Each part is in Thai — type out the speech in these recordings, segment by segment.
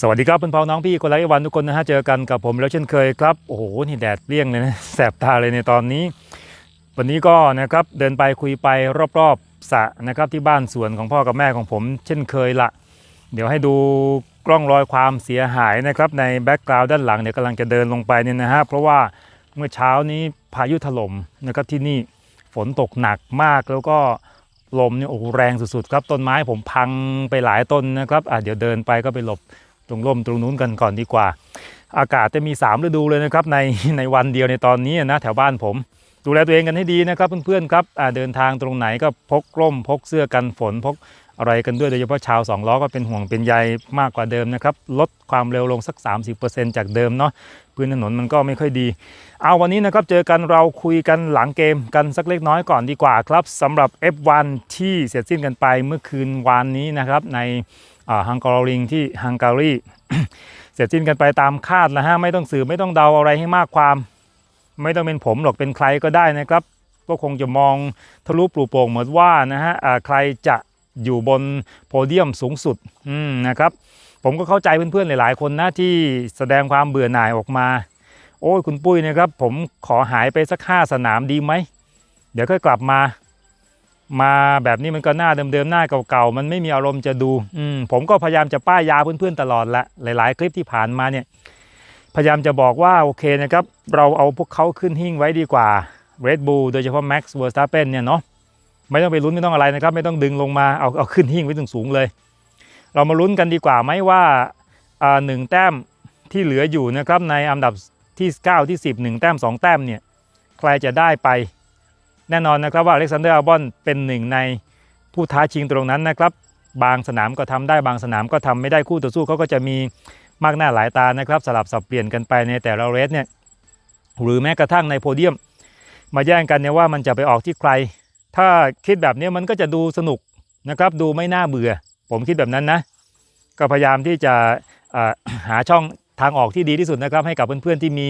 สวัสดีครับเพื่อนพ้องน้องพี่คนรักวันทุกคนนะฮะเจอกันกับผมแล้วเช่นเคยครับโอ้โหนี่แดดเปรี้ยงเลยนะแสบตาเลยในตอนนี้ วันนี้ก็นะครับเดินไปคุยไปรอบๆสระนะครับที่บ้านสวนของพ่อกับแม่ของผม เช่นเคยละเดี๋ยวให้ดูกล้องรอยความเสียหายนะครับในแบ็กกราวด์ด้านหลังเดี๋ยวกำลังจะเดินลงไปเนี่ยนะฮะเพราะว่าเมื่อเช้านี้พายุถล่มนะครับที่นี่ฝนตกหนักมากแล้วก็ลมเนี่ยโอ้โหแรงสุดๆครับต้นไม้ผมพังไปหลายต้นนะครับอะเดี๋ยวเดินไปก็ไปหลบ ตรงร่มตรงนู้นกันก่อนดีกว่า อากาศจะมี 3 ฤดูเลยนะครับในในวันเดียวในตอนนี้นะแถวบ้านผม ดูแลตัวเองกันให้ดีนะครับเพื่อนๆครับเดินทางตรงไหนก็พกร่ม พกเสื้อกันฝนพกอะไรกันด้วยโดยเฉพาะชาวสองล้อก็เป็นห่วงเป็นใยมากกว่าเดิมนะครับ ลดความเร็วลงสัก 30%จากเดิมเนาะพื้นถนนมันก็ไม่ค่อยดี เอาวันนี้นะครับ เจอกันเราคุยกันหลังเกมกันสักเล็กน้อยก่อนดีกว่าครับสำหรับ F1 ที่เสร็จสิ้นกันไปเมื่อคืนวานนี้นะครับใน ฮังการิงที่ฮังการีเสร็จสิ้นกันไปตามคาดแล้วฮะไม่ต้องสืบไม่ต้องเดาอะไรให้มากความ ไม่ต้องเป็นผมหรอกเป็นใครก็ได้นะครับ ก็คงจะมองทะลุปลูโป่งเหมือนว่านะฮะอ่าใครจะอยู่บนโพเดียมสูงสุดนะครับ ผมก็เข้าใจเพื่อนๆหลายๆ คนนะที่แสดงความเบื่อหน่ายออกมา โอ้ยคุณปุ้ยนะครับ ผมขอหายไปสักห้าสนามดีไหมเดี๋ยวค่อยกลับมา มาแบบนี้มันก็หน้าเดิมๆหน้าเก่าๆมันไม่มีอารมณ์จะดูอืผมก็พยายามจะป้ายยาเพื่อนๆตลอดละหลาย ๆ คลิปที่ผ่านมาเนี่ยพยายามจะบอกว่าโอเคนะครับเราเอาพวกเขาขึ้นหิ้งไว้ดีกว่า Red Bull โดยเฉพาะ Max Verstappen เนี่ยเนาะไม่ต้องไปลุ้นไม่ต้องอะไรนะครับ ไม่ต้องดึงลงมาเอาเอาขึ้นหิ้งไว้สูงๆเลย เรามาลุ้นกันดีกว่าไหมว่าอ่าหนึ่งแต้มที่เหลืออยู่นะครับในอันดับที่ 9 ที่ 10 1 แต้ม 2 แต้มเนี่ยใครจะได้ไป แน่นอนนะครับว่าอเล็กซานเดอร์อัลบอนเป็นหนึ่งในผู้ท้าชิงตรงนั้นนะครับ บางสนามก็ทำได้บางสนามก็ทำไม่ได้คู่ต่อสู้เขาก็จะมีมากหน้าหลายตานะครับ สลับสับเปลี่ยนกันไปในแต่ละเรสเนี่ยหรือแม้กระทั่งในโพเดียม มาแย่งกันเนี่ยว่ามันจะไปออกที่ใคร ถ้าคิดแบบนี้มันก็จะดูสนุกนะครับ ดูไม่น่าเบื่อ ผมคิดแบบนั้นนะ ก็พยายามที่จะหาช่องทางออกที่ดีที่สุดนะครับ ให้กับเพื่อนๆที่มี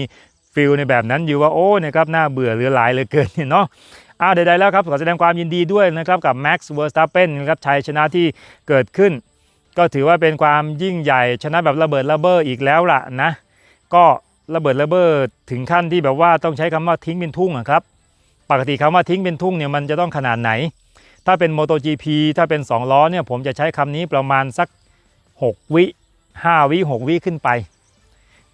ฟิลในแบบนั้นอยู่ว่าโอ้นะครับน่าเบื่อเหลือหลายเลยเกินเนาะ อ้าวใดๆแล้วครับขอแสดงความยินดีด้วยนะครับกับ Max Verstappen นะครับชัยชนะที่เกิดขึ้น ก็ถือว่าเป็นความยิ่งใหญ่ชนะแบบระเบิดระเบ้ออีกแล้วล่ะนะ ก็ระเบิดระเบ้อถึงขั้นที่แบบว่าต้องใช้คำว่าทิ้งเป็นทุ่งอะครับปกติคำว่าทิ้งเป็นทุ่งเนี่ยมันจะต้องขนาดไหน ถ้าเป็น MotoGP ถ้าเป็น 2 ล้อเนี่ยผมจะใช้คำนี้ประมาณสัก 6 วิ 5 วิ 6 วิขึ้นไป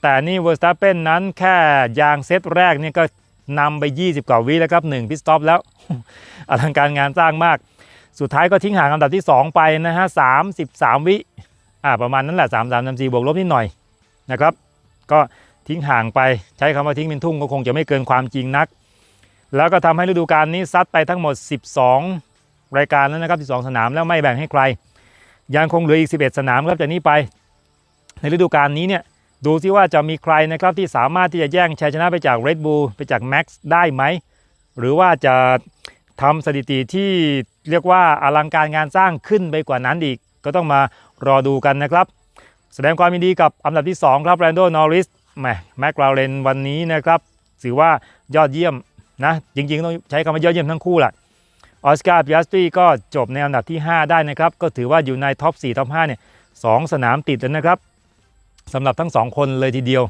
แต่นี่ Verstappen นั้นแค่ยางเซตแรกเนี่ยก็ นำไป 20กว่าวิแล้วครับ1พิสต็อปแล้วอลังการงานสร้างมาก สุดท้ายก็ทิ้งห่างอันดับที่ 2 ไปนะฮะ33วิอ่าประมาณนั้นแหละ3 3 3 4บวกลบนิดหน่อยนะครับ ก็ทิ้งห่างไปใช้คำว่าทิ้งเป็นทุ่งก็คงจะไม่เกินความจริงนัก แล้วก็ทำให้ฤดูกาลนี้ซัดไปทั้งหมด 12 รายการแล้วนะครับ 12 สนามแล้วไม่แบ่งให้ใคร ยังคงเหลืออีก 11 สนามครับจากนี้ไป ในฤดูกาลนี้เนี่ย ดูซิว่าจะมีใครนะครับที่สามารถที่จะแย่งชัยชนะไปจาก Red Bull ไปจาก Max ได้ไหม หรือว่าจะทำสถิติที่เรียกว่าอลังการงานสร้างขึ้นไปกว่านั้นอีก ก็ต้องมารอดูกันนะครับ แสดงความยินดีกับอันดับที่ 2 ครับแรนโดนอริสแมแม็กลาเรนวันนี้นะครับถือว่ายอดเยี่ยมนะจริงๆ ต้องใช้คำว่ายอดเยี่ยมทั้งคู่แหละออสการ์พิยัสตรีก็จบในอันดับที่ 5 ได้นะครับ ก็ถือว่าอยู่ในท็อป4ท็อป5เนี่ยสองสนามติดแล้วนะครับ สำหรับทั้ง2คนเลยทีเดียว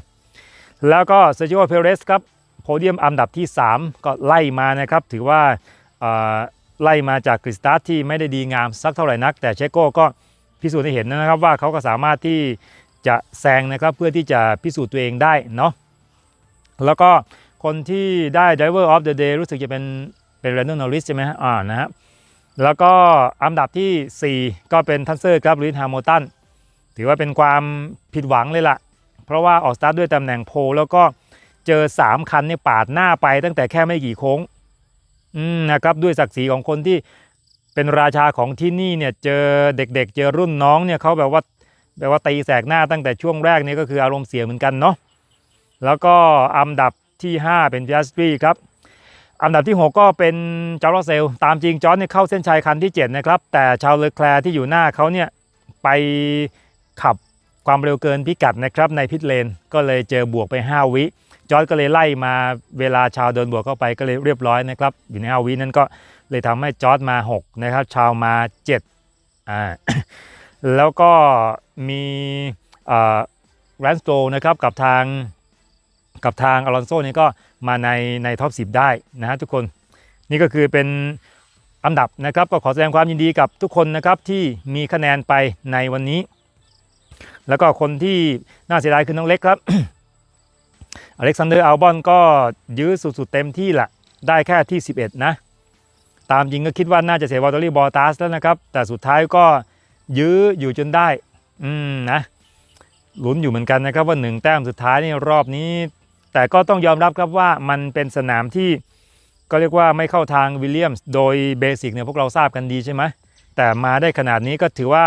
แล้วก็เซจิโอ เพเรสครับโพเดียมอันดับที่ 3 ก็ไล่มานะครับ ถือว่าไล่มาจากคริสตัสที่ไม่ได้ดีงามสักเท่าไหร่นัก แต่เชโก้ก็พิสูจน์ให้เห็นนะครับว่าเขาก็สามารถที่จะแซงนะครับเพื่อที่จะพิสูจน์ตัวเองได้เนาะแล้วก็คนที่ได้ Driver of the Day รู้สึกจะเป็นเป็นแรนดอนนอริสใช่ไหมฮะอ่านะฮะแล้วก็อันดับทีสี่4 ก็เป็นทันเซอร์ครับลินฮาโมตัน ถือว่าเป็นความผิดหวังเลยล่ะ เพราะว่าออกสตาร์ทด้วยตำแหน่งโพแล้วก็เจอ 3 คันเนี่ยปาดหน้าไปตั้งแต่แค่ไม่กี่โค้งอืมนะครับด้วยศักดิ์ศรีของคนที่เป็นราชาของที่นี่เนี่ยเจอเด็กๆเจอรุ่นน้องเนี่ยเขาแบบว่าแบบว่าตีแสกหน้าตั้งแต่ช่วงแรกเนี่ยก็คืออารมณ์เสียเหมือนกันเนาะแล้วก็อันดับที่ 5 เป็นพิอัสตรีครับอันดับที่ 6 ก็เป็นจอร์จเซลตามจริงจอร์จเนี่ยเข้าเส้นชัยคันที่ 7 นะครับ แต่ชาวเลอแคลร์ที่อยู่หน้าเขาเนี่ยไป ขับความเร็วเกินพิกัดนะครับในพิทเลนก็เลยเจอบวกไป 5 วิจอร์จก็เลยไล่มาเวลาชาวเดินบวกเข้าไปก็เลยเรียบร้อยนะครับอยู่ใน5วินั้นก็เลยทำให้จอร์จมา 6 นะครับ ชาวมา7อ่าแล้วก็มีแรนสโตนะครับกับทางกับทางอลอนโซนี่ก็มาในในท็อป 10 ได้นะฮะทุกคนนี่ก็คือเป็นอันดับนะครับก็ขอแสดงความยินดีกับทุกคนนะครับที่มีคะแนนไปในวันนี้ แล้วก็คนที่น่าเสียดายคือน้องเล็กครับ อเล็กซานเดอร์อัลบอนก็ยื้อสุดๆเต็มที่แหละ ได้แค่ที่ 11 นะ ตามจริงก็คิดว่าน่าจะเสียวอลเตอรี่บอลตัสแล้วนะครับ แต่สุดท้ายก็ยื้ออยู่จนได้ อืมนะลุ้นอยู่เหมือนกันนะครับว่าหนึ่งแต้มสุดท้ายนี่รอบนี้ แต่ก็ต้องยอมรับครับว่ามันเป็นสนามที่ก็เรียกว่าไม่เข้าทางวิลเลียมส์โดยเบสิกเนี่ยพวกเราทราบกันดีใช่ไหมแต่มาได้ขนาดนี้ก็ถือว่า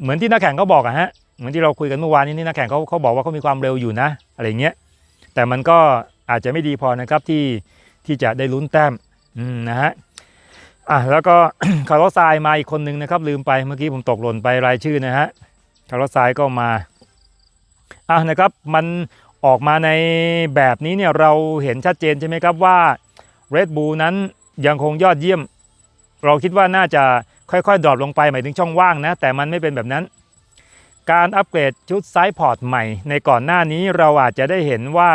เหมือนที่นักแข่งเขาบอกอะฮะเหมือนที่เราคุยกันเมื่อวานนี้นี่นักแข่งเขาเขาบอกว่าเขามีความเร็วอยู่นะอะไรเงี้ยแต่มันก็อาจจะไม่ดีพอนะครับที่ที่จะได้ลุ้นแต้มนะฮะอะแล้วก็คาร์ลไซายมาอีกคนนึงนะครับ ลืมไปเมื่อกี้ผมตกหล่นไปรายชื่อนะฮะคาร์ลไซายก็มาอะนะครับมันออกมาในแบบนี้เนี่ยเราเห็นชัดเจนใช่ไหมครับว่า Red Bull นั้นยังคงยอดเยี่ยม เราคิดว่าน่าจะ ค่อยๆดรอปลงไปหมายถึงช่องว่างนะ แต่มันไม่เป็นแบบนั้น การอัปเกรดชุดไซส์พอร์ตใหม่ ในก่อนหน้านี้เราอาจจะได้เห็นว่า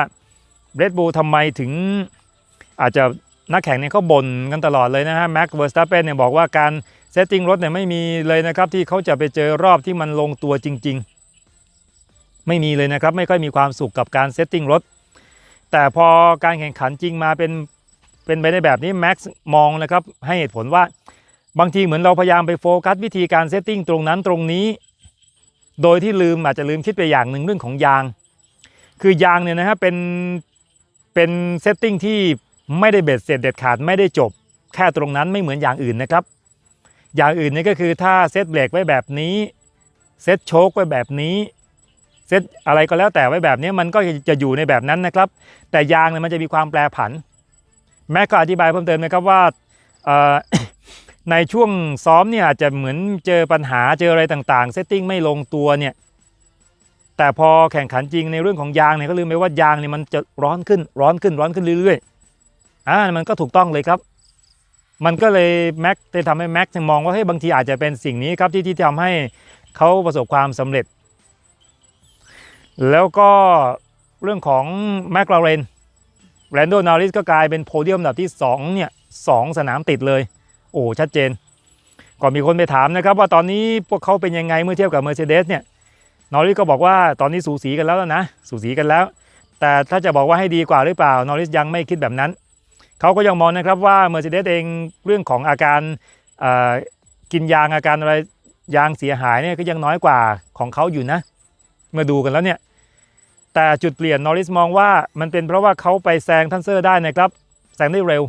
Red Bull ทำไมถึงอาจจะนักแข่งเนี่ยเขาบ่นกันตลอดเลยนะฮะแม็กเวอร์สตัปเปนเนี่ยบอกว่าการเซตติ้งรถเนี่ยไม่มีเลยนะครับ ที่เขาจะไปเจอรอบที่มันลงตัวจริง ๆ ไม่มีเลยนะครับ ไม่ค่อยมีความสุขกับการเซตติ้งรถ แต่พอการแข่งขันจริงมาเป็นเป็นไปในแบบนี้แม็กซ์มองนะครับให้เหตุผลว่า บางทีเหมือนเราพยายามไปโฟกัสวิธีการเซตติ้งตรงนั้นตรงนี้ โดยที่ลืมอาจจะลืมคิดไปอย่างหนึ่งเรื่องของยาง คือยางเนี่ยนะฮะเป็นเป็นเซตติ้งที่ไม่ได้เบ็ดเสร็จเด็ดขาดไม่ได้จบ แค่ตรงนั้นไม่เหมือนอย่างอื่นนะครับ อย่างอื่นนี่ก็คือถ้าเซตเบรกไว้แบบนี้เซตโชคไว้แบบนี้เซตอะไรก็แล้วแต่ไว้แบบนี้มันก็จะอยู่ในแบบนั้นนะครับ แต่ยางเนี่ยมันจะมีความแปรผัน แม็กก็อธิบายเพิ่มเติมนะครับว่า ในช่วงซ้อมเนี่ยอาจจะเหมือนเจอปัญหาเจออะไรต่างๆเซตติ้งไม่ลงตัวเนี่ยแต่พอแข่งขันจริงในเรื่องของยางเนี่ยก็ลืมไปว่ายางเนี่ยมันจะร้อนขึ้นร้อนขึ้นร้อนขึ้นเรื่อยๆอ่ามันก็ถูกต้องเลยครับ มันก็เลยแม็กได้ทำให้แม็กมองว่าเฮ้ยบางทีอาจจะเป็นสิ่งนี้ครับที่ที่ทำให้เขาประสบความสำเร็จ แล้วก็เรื่องของแมคลาเรนแรนโดนาริสก็กลายเป็นโพเดียมอันดับที่2เนี่ยสองสนามติดเลย โอ้ชัดเจน ก่อนมีคนไปถามนะครับ ว่าตอนนี้พวกเขาเป็นยังไงเมื่อเทียบกับ Mercedes เนี่ยนอริสก็บอกว่าตอนนี้สูสีกันแล้วนะ สูสีกันแล้ว แต่ถ้าจะบอกว่าให้ดีกว่าหรือเปล่านอริสยังไม่คิดแบบนั้น เขาก็ยังมองนะครับว่า Mercedes เองเรื่องของอาการกินยางอาการอะไรยางเสียหายเนี่ยก็ยังน้อยกว่าของเขาอยู่นะเมื่อดูกันแล้วเนี่ยแต่จุดเปลี่ยนนอริสมองว่ามันเป็นเพราะว่าเขาไปแซงทันเซอร์ได้นะครับแซงได้เร็ว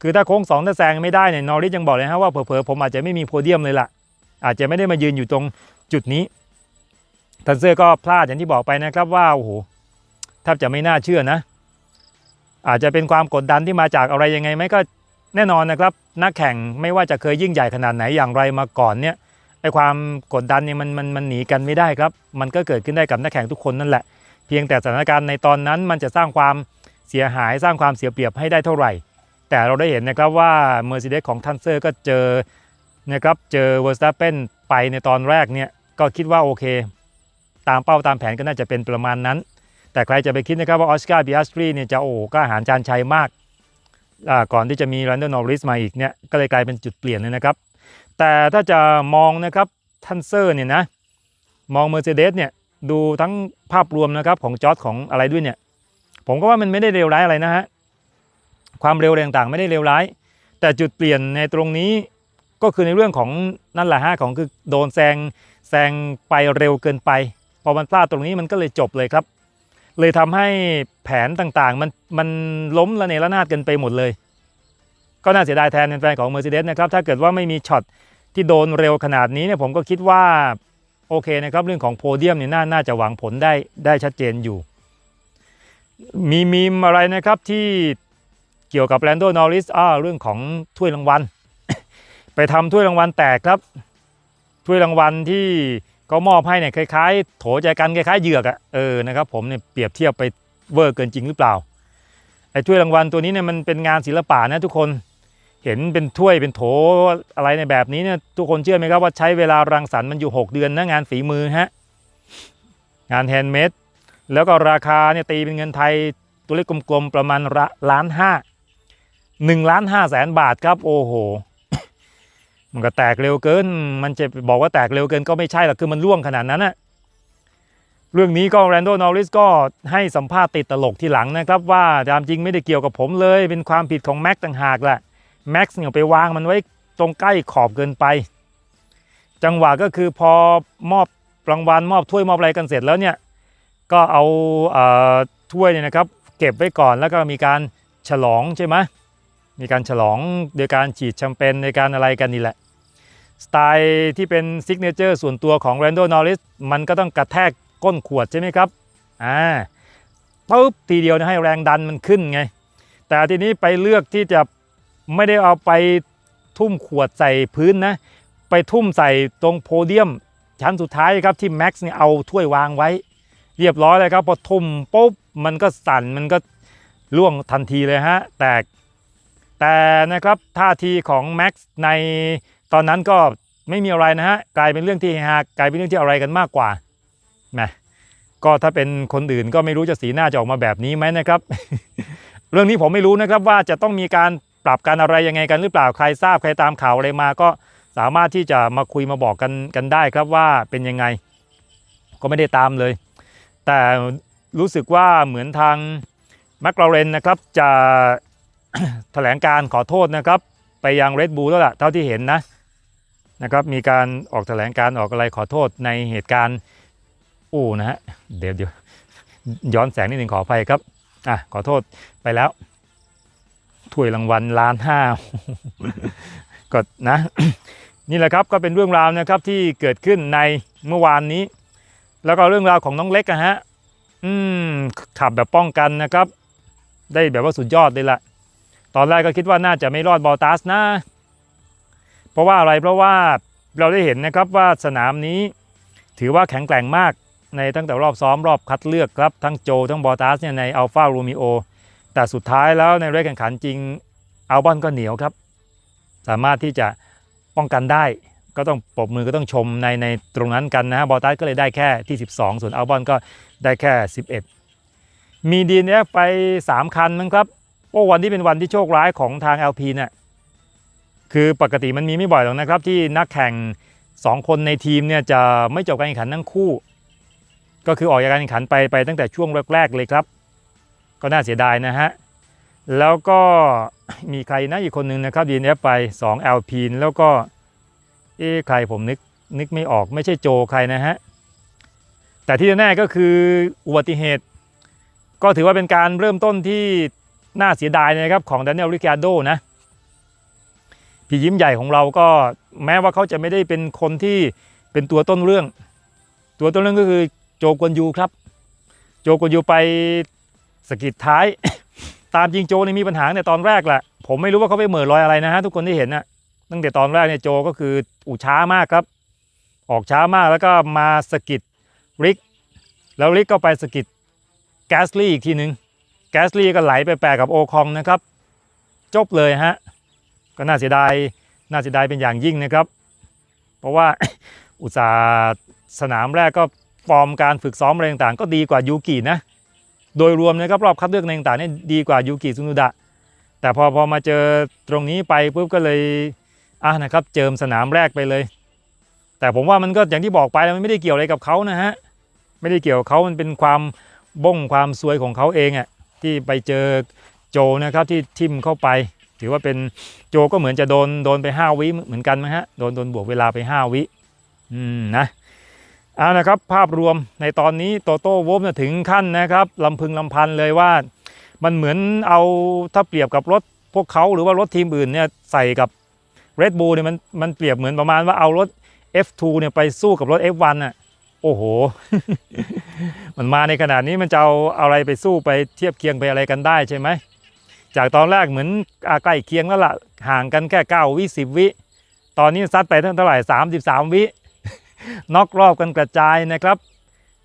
คือถ้าโค้งสองถ้าแซงไม่ได้เนี่ยนอริสยังบอกเลยนะว่าเผลอๆผมอาจจะไม่มีโพเดียมเลยล่ะ อาจจะไม่ได้มายืนอยู่ตรงจุดนี้ทันเซอร์ก็พลาดอย่างที่บอกไปนะครับว่าโอ้โหแทบจะไม่น่าเชื่อนะ อาจจะเป็นความกดดันที่มาจากอะไรยังไงไหมก็แน่นอนนะครับ นักแข่งไม่ว่าจะเคยยิ่งใหญ่ขนาดไหนอย่างไรมาก่อนเนี่ยไอความกดดันเนี่ยมันมันมันหนีกันไม่ได้ครับ มันก็เกิดขึ้นได้กับนักแข่งทุกคนนั่นแหละ เพียงแต่สถานการณ์ในตอนนั้นมันจะสร้างความเสียหายสร้างความเสียเปรียบให้ได้เท่าไหร่ แต่เราได้เห็นนะครับว่า Mercedes ของทันเซอร์ก็เจอนะครับเจอเวอร์สตัปเปนไปในตอนแรกเนี่ยก็คิดว่าโอเค ตามเป้าตามแผนก็น่าจะเป็นประมาณนั้น แต่ใครจะไปคิดนะครับว่าออสการ์บิอัสตรีเนี่ยจะโอ้กล้าหาญจานชัยมาก ก่อนที่จะมีรันเดอร์นอริสมาอีกเนี่ยก็เลยกลายเป็นจุดเปลี่ยนเลยนะครับ แต่ถ้าจะมองนะครับทันเซอร์เนี่ยนะมอง Mercedes เนี่ยดูทั้งภาพรวมนะครับของจอร์ดของอะไรด้วยเนี่ยผมก็ว่ามันไม่ได้เลวร้ายอะไรนะฮะ ความเร็วแรงต่างๆ ไม่ได้เลวร้าย แต่จุดเปลี่ยนในตรงนี้ก็คือในเรื่องของนั่นแหละฮะของคือโดนแซงแซงไปเร็วเกินไป พอมันพลาดตรงนี้มันก็เลยจบเลยครับ เลยทำให้แผนต่างๆ มันมันล้มละเนระนาดกันไปหมดเลย ก็น่าเสียดายแทนแฟนของ Mercedes นะครับถ้าเกิดว่าไม่มีช็อตที่โดนเร็วขนาดนี้เนี่ยผมก็คิดว่าโอเคนะครับเรื่องของโพเดียมเนี่ยน่าน่าจะหวังผลได้ได้ชัดเจนอยู่ มีมีมอะไรนะครับที่ กี่ยวกับแลนโดนอริสอ้าเรื่องของถ้วยรางวัล ไปทำถ้วยรางวัลแตกครับ ถ้วยรางวัลที่เขามอบให้เนี่ยคล้ายๆ โถใจกันคล้ายๆเหยือกอะเออนะครับผมเนี่ยเปรียบเทียบไปเวอร์เกินจริงหรือเปล่าไอ้ถ้วยรางวัลตัวนี้เนี่ยมันเป็นงานศิลปะนะทุกคนเห็นเป็นถ้วยเป็นโถอะไรในแบบนี้เนี่ยทุกคนเชื่อไหมครับว่าใช้เวลารังสรรค์มันอยู่ 6 เดือนนะงานฝีมือฮะงานแฮนด์เมดแล้วก็ราคาเนี่ยตีเป็นเงินไทยตัวเลขกลมๆประมาณล้านห้า หนึ่งล้านห้าแสนบาทครับ โอ้โห มันก็แตกเร็วเกิน มันจะบอกว่าแตกเร็วเกินก็ไม่ใช่หรอกคือมันล่วงขนาดนั้นนะเรื่องนี้ก็แรนโดนอริสก็ให้สัมภาษณ์ติดตลกทีหลังนะครับ ว่าตามจริงไม่ได้เกี่ยวกับผมเลย เป็นความผิดของแม็กต่างหากแหละแม็กซ์เนี่ยไปวางมันไว้ตรงใกล้ขอบเกินไป จังหวะก็คือพอมอบรางวัลมอบถ้วยมอบอะไรกันเสร็จแล้วเนี่ยก็เอาเอ่อถ้วยเนี่ยนะครับ เก็บไว้ก่อนแล้วก็มีการฉลองใช่ไหม มีการฉลองโดยการฉีดแชมเปญในการอะไรกันนี่แหละ สไตล์ที่เป็นซิกเนเจอร์ส่วนตัวของ r a n d o Norris มันก็ต้องกระแทกก้นขวดใช่ไหมครับอ่าปุ๊บทีเดียวนะให้แรงดันมันขึ้นไง แต่ทีนี้ไปเลือกที่จะไม่ได้เอาไปทุ่มขวดใส่พื้นนะ ไปทุ่มใส่ตรงโพเดียม ชั้นสุดท้ายครับที่แม็กซ์เนี่ยเอาถ้วยวางไว้ เรียบร้อยเลยครับพอทุ่มปุ๊บมันก็สั่นมันก็ล่วงทันทีเลยฮะ แตก แต่นะครับท่าทีของแม็กซ์ในตอนนั้นก็ไม่มีอะไรนะฮะกลายเป็นเรื่องที่ฮากลายเป็นเรื่องที่อะไรกันมากกว่าแหมก็ถ้าเป็นคนอื่นก็ไม่รู้จะสีหน้าจะออกมาแบบนี้ไหมนะครับ เรื่องนี้ผมไม่รู้นะครับว่าจะต้องมีการปรับการอะไรยังไงกันหรือเปล่าใครทราบใครตามข่าวอะไรมาก็สามารถที่จะมาคุยมาบอกกันกันได้ครับว่าเป็นยังไง ก็ไม่ได้ตามเลย แต่รู้สึกว่าเหมือนทางแมคลาเรนนะครับจะ แถลงการขอโทษนะครับ ไปยัง Red Bull แล้วล่ะเท่าที่เห็นนะนะครับมีการออกแถลงการออกอะไรขอโทษในเหตุการณ์อู้นะฮะเดี๋ยวเดี๋ยวย้อนแสงนิดหนึ่งขออภัยครับอะขอโทษไปแล้วถ้วยรางวัลล้านห้าก็นะนี่แหละครับก็เป็นเรื่องราวนะครับที่เกิดขึ้นในเมื่อวานนี้ แล้วก็เรื่องราวของน้องเล็กอะฮะอืมขับแบบป้องกันนะครับ ได้แบบว่าสุดยอดเลยล่ะ ตอนแรกก็คิดว่าน่าจะไม่รอดบอลตัสนะ เพราะว่าอะไรเพราะว่าเราได้เห็นนะครับว่าสนามนี้ถือว่าแข็งแกร่งมากในตั้งแต่รอบซ้อมรอบคัดเลือกครับ ทั้งโจทั้งบอตัสเนี่ยในอัลฟาโรมิโอแต่สุดท้ายแล้วในเรกแข่งขันจริงอัลบอนก็เหนียวครับ สามารถที่จะป้องกันได้ก็ต้องปรบมือก็ต้องชมในในตรงนั้นกันนะฮะบอตัสก็เลยได้แค่ที่ 12 ส่วนอัลบอนก็ได้แค่ 11 มี DNF ไป 3 คันมั้งครับ โอ้วันที่เป็นวันที่โชคร้ายของทาง LP เนี่ยคือปกติมันมีไม่บ่อยหรอกนะครับ ที่นักแข่ง 2 คนในทีมเนี่ยจะไม่จบการแข่งขันทั้งคู่ ก็คือออกจากการแข่งขันไปไปตั้งแต่ช่วงแรกๆเลยครับ ก็น่าเสียดายนะฮะแล้วก็มีใครนะอีกคนหนึ่งนะครับ DNF ไป 2 LP แล้วก็เอ๊ใครผมนึกนึกไม่ออกไม่ใช่โจใครนะฮะแต่ที่แน่ก็คืออุบัติเหตุ ก็ถือว่าเป็นการเริ่มต้นที่ น่าเสียดายนะครับของด a น i e l ริกาโดนะพี่ยิ้มใหญ่ของเราก็แม้ว่าเขาจะไม่ได้เป็นคนที่เป็นตัวต้นเรื่อง ตัวต้นเรื่องก็คือโจกวนยูครับ โจกวนยูไปสกิดท้าย ตามจริงโจนี่มีปัญหาในตอนแรกแหละผมไม่รู้ว่าเขาไปเหม่อลอยอะไรนะฮะทุกคนที่เห็นนะตั้งแต่ตอนแรกเนี่ยโจก็คืออูช้ามากครับ ออกช้ามากแล้วก็มาสกิดริก แล้วริกก็ไปสกิดแกสลี่อีกทีหนึ่ง แกสลี่ก็ไหลไปแปะกับโอคองนะครับ จบเลยฮะ ก็น่าเสียดาย น่าเสียดายเป็นอย่างยิ่งนะครับ เพราะว่าอุตสาห์สนามแรกก็ฟอร์มการฝึกซ้อมอะไรต่างๆ ก็ดีกว่ายูกินะ โดยรวมนะครับรอบคัดเลือกในต่างๆเนี่ยดีกว่ายูกิซุนุดะ แต่พอพอมาเจอตรงนี้ไปปุ๊บก็เลยอะนะครับ เจิมสนามแรกไปเลย แต่ผมว่ามันก็อย่างที่บอกไปแล้วมันไม่ได้เกี่ยวอะไรกับเขานะฮะ ไม่ได้เกี่ยวเขามันเป็นความบ้งความซวยของเขาเองอะ่ะ ที่ไปเจอโจนะครับที่ทิมเข้าไป ถือว่าเป็นโจก็เหมือนจะโดนโดนไป 5 วิเหมือนกันไหมฮะโดนโดนบวกเวลาไป 5 วิอืมนะเอานะครับภาพรวมในตอนนี้โตโต้วบถึงขั้นนะครับลำพึงลำพันเลยว่า มันเหมือนเอาถ้าเปรียบกับรถพวกเขาหรือว่ารถทีมอื่นเนี่ยใส่กับ Red Bull เนี่ยมันมันเปรียบเหมือนประมาณว่าเอารถ F2 เนี่ยไปสู้กับรถ F1 อะ โอ้โห มันมาในขนาดนี้มันจะเอาอะไรไปสู้ไปเทียบเคียงไปอะไรกันได้ใช่ไหม จากตอนแรกเหมือนอาใกล้เคียงแล้วล่ะ ห่างกันแค่9วิ10วิ ตอนนี้ซัดไปเท่าไหร่33วิ น็อกรอบกันกระจายนะครับ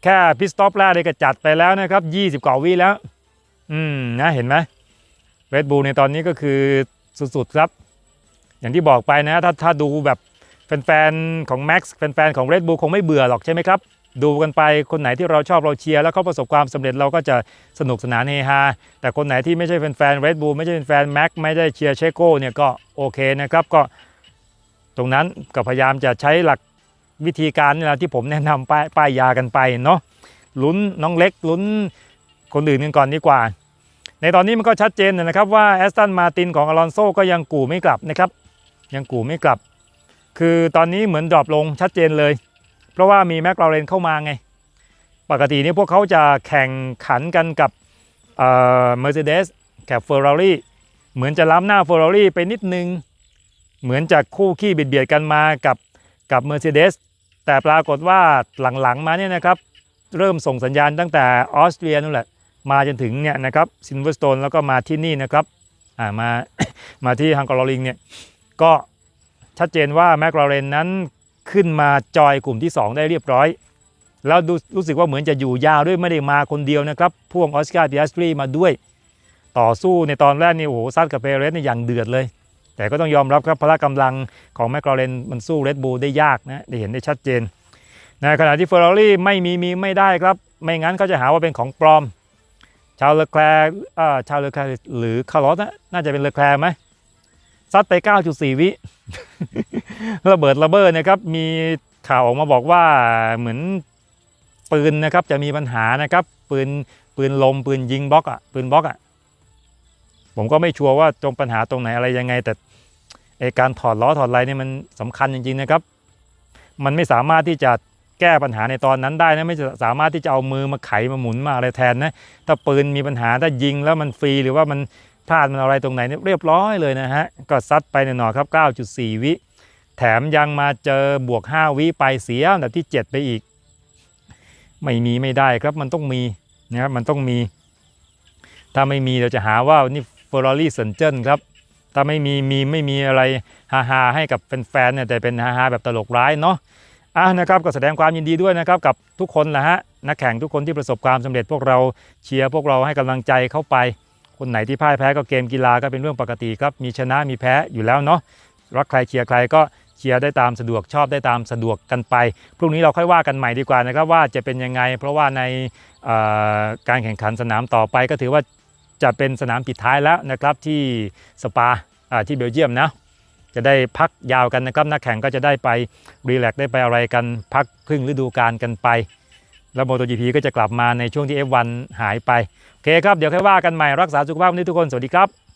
แค่พิสต็อปแรกเลยก็จัดไปแล้วนะครับ20กว่าวิแล้ว อืมนะเห็นไหมเรดบูลในตอนนี้ก็คือสุดๆครับ อย่างที่บอกไปนะ ถ้าถ้าดูแบบ แฟนๆของ Max แฟนๆของ Red Bull คงไม่เบื่อหรอกใช่ไหมครับ ดูกันไปคนไหนที่เราชอบเราเชียร์แล้วเขาประสบความสำเร็จเราก็จะสนุกสนานเฮฮาแต่คนไหนที่ไม่ใช่เป็นแฟนเรดบูลไม่ใช่แฟนแม็กไม่ได้เชียร์เชโก้เนี่ยก็โอเคนะครับก็ตรงนั้นก็พยายามจะใช้หลักวิธีการนี่แหละที่ผมแนะนำป้ายป้ายยากันไปเนาะลุ้นน้องเล็กลุ้นคนอื่นกันก่อนดีกว่า ในตอนนี้มันก็ชัดเจนนะครับว่าแอสตันมาตินของอลอนโซก็ยังกู่ไม่กลับนะครับยังกู่ไม่กลับ คือตอนนี้เหมือนดรอปลงชัดเจนเลย เพราะว่ามีแมคลาเรนเข้ามาไง ปกตินี่พวกเขาจะแข่งขันกันกับเอ่อ Mercedes กับเฟอร์รารี่เหมือนจะล้ำหน้าเฟอร์รารี่ไปนิดนึง เหมือนจะคู่ขี้เบียดเบียดกันมากับกับ Mercedes แต่ปรากฏว่าหลังๆมาเนี่ยนะครับ เริ่มส่งสัญญาณตั้งแต่ออสเตรียนั่นแหละมาจนถึงเนี่ยนะครับซินเวอร์สโตนแล้วก็มาที่นี่นะครับอ่ามามาที่ฮังการอลิงเนี่ยก็ ชัดเจนว่าแมคลาเรนนั้นขึ้นมาจอยกลุ่มที่ 2 ได้เรียบร้อย แล้วดูรู้สึกว่าเหมือนจะอยู่ยาวด้วยไม่ได้มาคนเดียวนะครับพ่วงออสการ์ปิอัสตรีมาด้วย ต่อสู้ในตอนแรกนี่โอ้โหซัดกับเปเรสนี่อย่างเดือดเลย แต่ก็ต้องยอมรับครับพละกำลังของแมคลาเรนมันสู้เรดบูลได้ยากนะได้เห็นได้ชัดเจนในขณะที่เฟอร์รารี่ไม่มีมีไม่ได้ครับ ไม่งั้นเขาจะหาว่าเป็นของปลอม ชาวเลอแคลร์อ่าชาวเลอแคลร์หรือคาร์ลอสนะน่าจะเป็นเลอแคลร์ไหม ซัดไป 9.4 วิระเบิดระเบ้อนะครับมีข่าวออกมาบอกว่าเหมือนปืนนะครับจะมีปัญหานะครับ ปืนปืนลมปืนยิงบล็อกอะปืนบล็อกอะผมก็ไม่ชัวร์ว่าตรงปัญหาตรงไหนอะไรยังไง แต่ไอการถอดล้อถอดอะไรเนี่ยมันสำคัญจริงๆนะครับ มันไม่สามารถที่จะแก้ปัญหาในตอนนั้นได้นะไม่สามารถที่จะเอามือมาไขมาหมุนมาอะไรแทนนะถ้าปืนมีปัญหาถ้ายิงแล้วมันฟรีหรือว่ามัน พลาดมันอะไรตรงไหนเนี่ยเรียบร้อยเลยนะฮะ ก็ซัดไปหน่อยครับ 9.4 วิ แถมยังมาเจอบวก 5 วิไปเสียอันดับที่ 7 ไปอีก ไม่มีไม่ได้ครับมันต้องมีนะครับมันต้องมี ถ้าไม่มีเราจะหาว่านี่เฟอร์รารี่สันเจนครับถ้าไม่มีมีไม่มีอะไรฮาฮาให้กับแฟนๆเนี่ยแต่เป็นฮาฮาแบบตลกร้ายเนาะอะนะครับก็แสดงความยินดีด้วยนะครับกับทุกคนแหละฮะนักแข่งทุกคนที่ประสบความสำเร็จพวกเราเชียร์พวกเราให้กำลังใจเข้าไป คนไหนที่พ่ายแพ้ก็เกมกีฬาก็เป็นเรื่องปกติครับ มีชนะมีแพ้อยู่แล้วเนาะรักใครเชียร์ใครก็เชียร์ได้ตามสะดวกชอบได้ตามสะดวกกันไป พรุ่งนี้เราค่อยว่ากันใหม่ดีกว่านะครับว่าจะเป็นยังไง เพราะว่าในการแข่งขันสนามต่อไปก็ถือว่าจะเป็นสนามปิดท้ายแล้วนะครับที่สปาที่เบลเยียมนะจะได้พักยาวกันนะครับนักแข่งก็จะได้ไปรีแลกซ์ได้ไปอะไรกันพักครึ่งฤดูกาลกันไป แล้ว MotoGP ก็จะกลับมาในช่วงที่ F1 หายไป โอเคครับ เดี๋ยวค่อยว่ากันใหม่รักษาสุขภาพวันนี้ทุกคน สวัสดีครับ